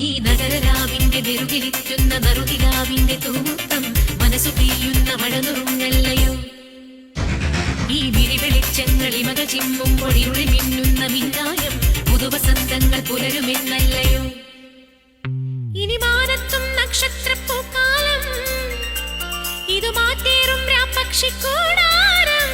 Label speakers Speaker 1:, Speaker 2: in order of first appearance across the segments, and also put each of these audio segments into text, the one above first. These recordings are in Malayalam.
Speaker 1: ഈ നഗരരാവിന്റെ നെറുകിലിറ്റുന്ന നറുകിലാവിന്റെ തൂമുത്തം മനസ്സു പെയ്യുന്ന മഴനുറുങ്ങല്ലയോ? ഈ വിരിവെളിച്ചങ്ങൾ മക ചിമ്മും പൊടിയുളി മിന്നുന്ന മിന്നായം പുതുവസന്തങ്ങൾ പുലരുമെന്നല്ലയോ? ഇനി മാനത്തും നക്ഷത്രപ്പൂക്കാലം ഇത് മാറ്റേറും രാപ്പക്ഷിക്കൂടാരം.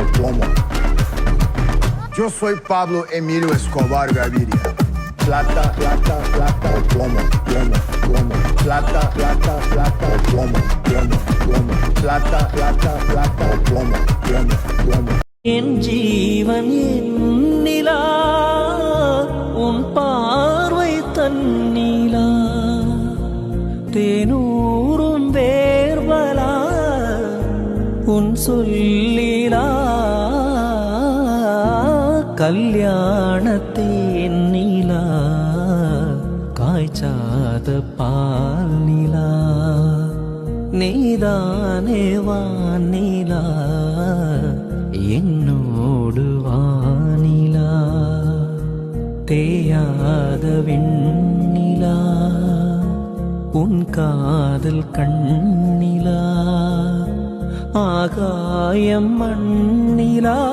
Speaker 2: O plomo. Yo soy Pablo Emilio Escobar Gaviria. Plata, plata, plata o plomo, plomo, plomo. Plata, plata, plata o plomo, plomo, plomo. Plata, plata, plata o plomo, plomo, plomo.
Speaker 3: என் நீதானே வானிலா? என்னோடு வானிலா? தேயாத விண்ணிலா? உன் காதல் கண்ணிலா? ஆகாயம் மண்ணிலா?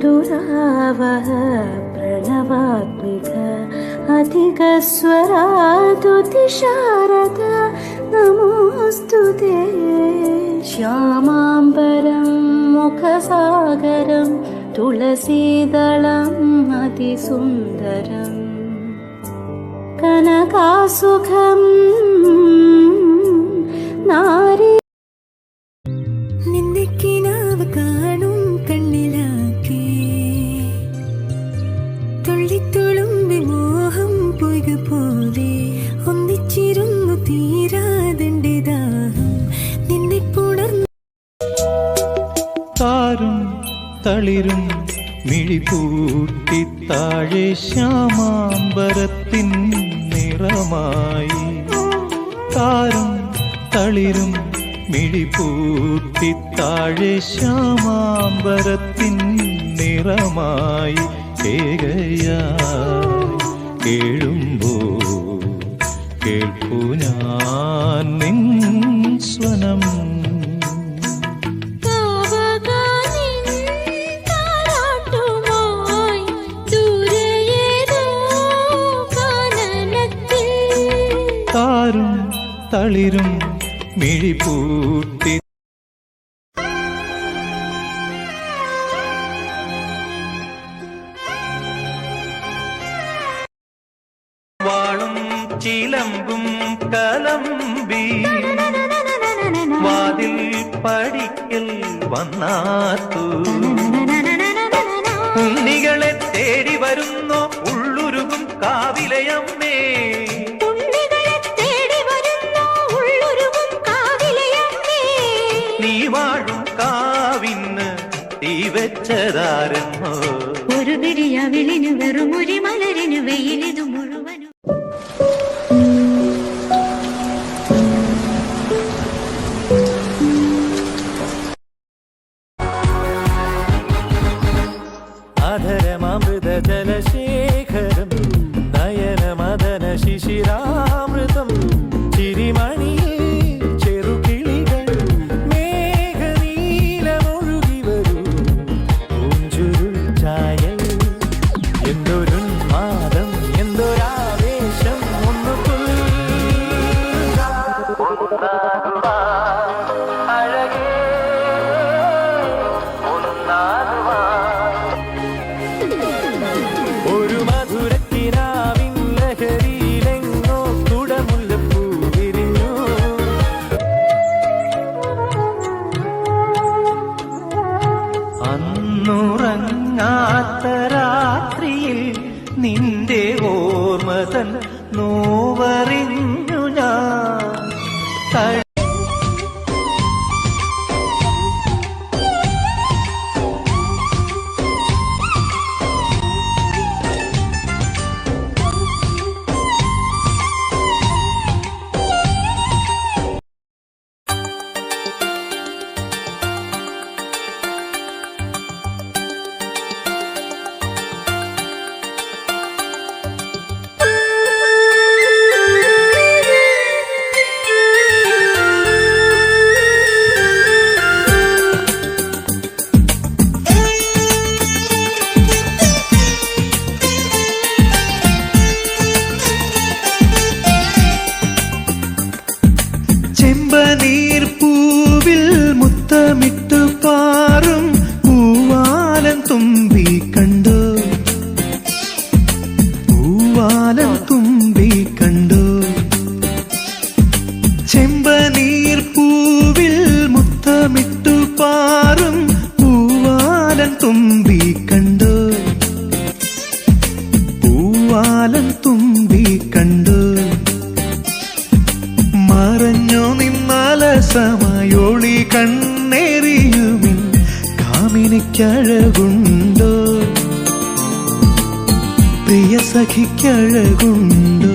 Speaker 4: दुरावः प्रणवात्मिक
Speaker 1: च नमोऽस्तु ते श्यामाम्बरं मुखसागरं तुलसीदलम् अतिसुन्दरम् कनकासुखम्
Speaker 5: नारी തളിരും മിഴിപൂട്ടി താഴെ ശ്യാമാംബരത്തിൻ നിറമായി. താരം തളിരും മിഴിപൂട്ടി താഴെ ശ്യാമാംബരത്തിൻ നിറമായി. ഏകയായി കേഴുമ്പോ കേൾപ്പു ഞാൻ നിൻ സ്വനം തളിരും മിഴിപൂട്ടി വാളും ചിലമ്പും കലമ്പി വാതിൽ പടിക്കൽ വന്നാത്തു ഉണ്ണികളെ തേടി വരുന്നു വെച്ചതാരെന്നോ
Speaker 1: ഒരു പിടിയവിളിനു വെറും ഒരു മലരിനു വെയിലിതു മുഴുവനും
Speaker 5: സഖിക്കഴകുണ്ടോ.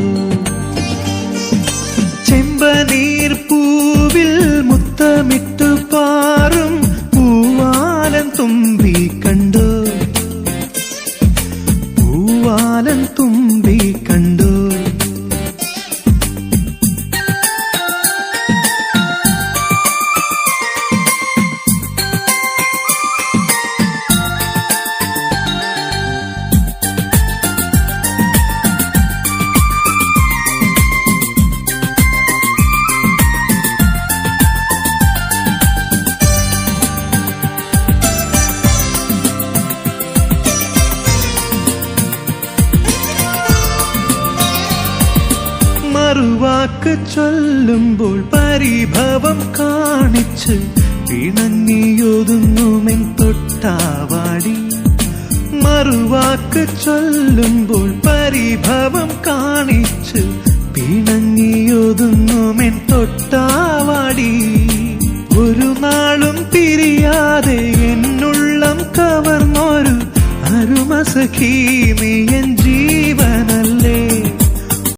Speaker 5: മറുവാക്ക് ചൊല്ലുമ്പോൾ പരിഭവം കാണിച്ച് പിണങ്ങിയൊതുങ്ങുമെൻ തൊട്ടാവാടി. മറുവാക്ക് ചൊല്ലുമ്പോൾ പരിഭവം കാണിച്ച് പിണങ്ങിയൊതുങ്ങുമെൻ തൊട്ടാവാടി. ഒരു നാളും പിരിയാതെ എന്നുള്ളം കവർന്നൊരു അരുമസഖീ നീ എൻ